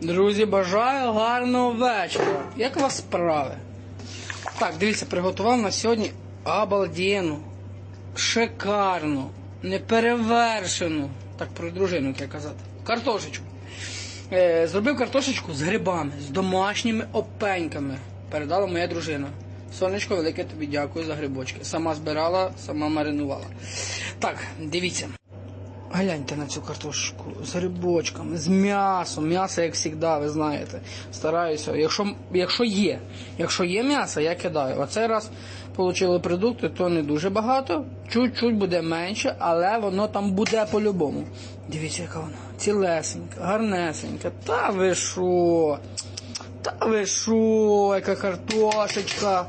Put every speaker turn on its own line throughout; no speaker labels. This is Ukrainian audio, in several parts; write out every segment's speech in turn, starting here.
Друзі, бажаю гарного вечора. Як у вас справи? Так, дивіться, приготував на сьогодні обалденну, шикарну, неперевершену, так про дружину треба казати, картошечку. Е, зробив картошечку з грибами, з домашніми опеньками. Передала моя дружина. Сонечко, велике тобі дякую за грибочки. Сама збирала, сама маринувала. Так, дивіться. Гляньте на цю картошечку з грибочками, з м'ясом. М'ясо, як завжди, ви знаєте. Стараюся. Якщо, якщо є, якщо є м'ясо, я кидаю. Оцей раз отримали продукти, то не дуже багато. Чуть-чуть буде менше, але воно там буде по-любому. Дивіться, яка вона. Цілесенька, гарнесенька. Та ви що? Та ви що, яка картошечка.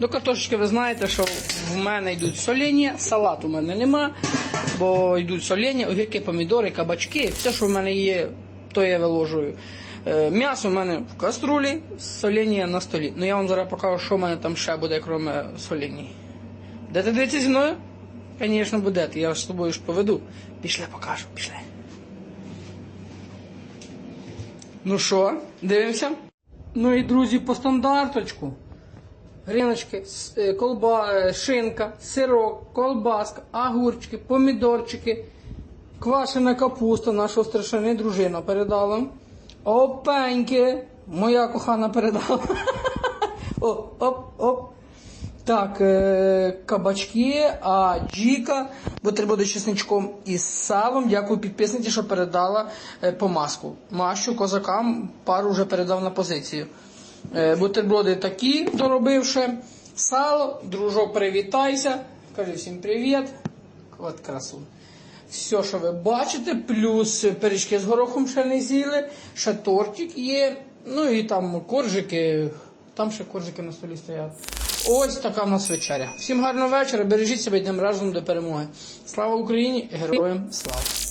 До картошечки ви знаєте, що в мене йдуть солені, салат у мене нема, бо йдуть солені, огірки, помідори, кабачки, все, що в мене є, то я виложую. Е, М'ясо в мене в каструлі, солені на столі. Ну я вам зараз покажу, що в мене там ще буде, крім солені. Будете дивитися зі мною? Звісно, будете. Я ж з тобою ж поведу. Пішли, покажу, пішли. Ну що, дивимося? Ну і друзі, по стандарточку. Гріночки, е, колба, е, шинка, сирок, колбаска, огурчики, помідорчики, квашена капуста, наша страшна дружина передала. Опеньки, моя кохана передала. О, оп, оп. Так, е, кабачки, а джіка, бутерброди з чесничком і з салом. Дякую підписниці, що передала помазку. Мащу козакам пару вже передав на позицію. Е, бутерброди такі, доробивши. Сало, дружок, привітайся. Кажи всім привіт. От красу. Все, що ви бачите, плюс пиріжки з горохом ще не з'їли, ще тортик є, ну і там коржики, там ще коржики на столі стоять. Ось така в нас вечеря. Всім гарного вечора, бережіть себе, йдемо разом до перемоги. Слава Україні, героям слава!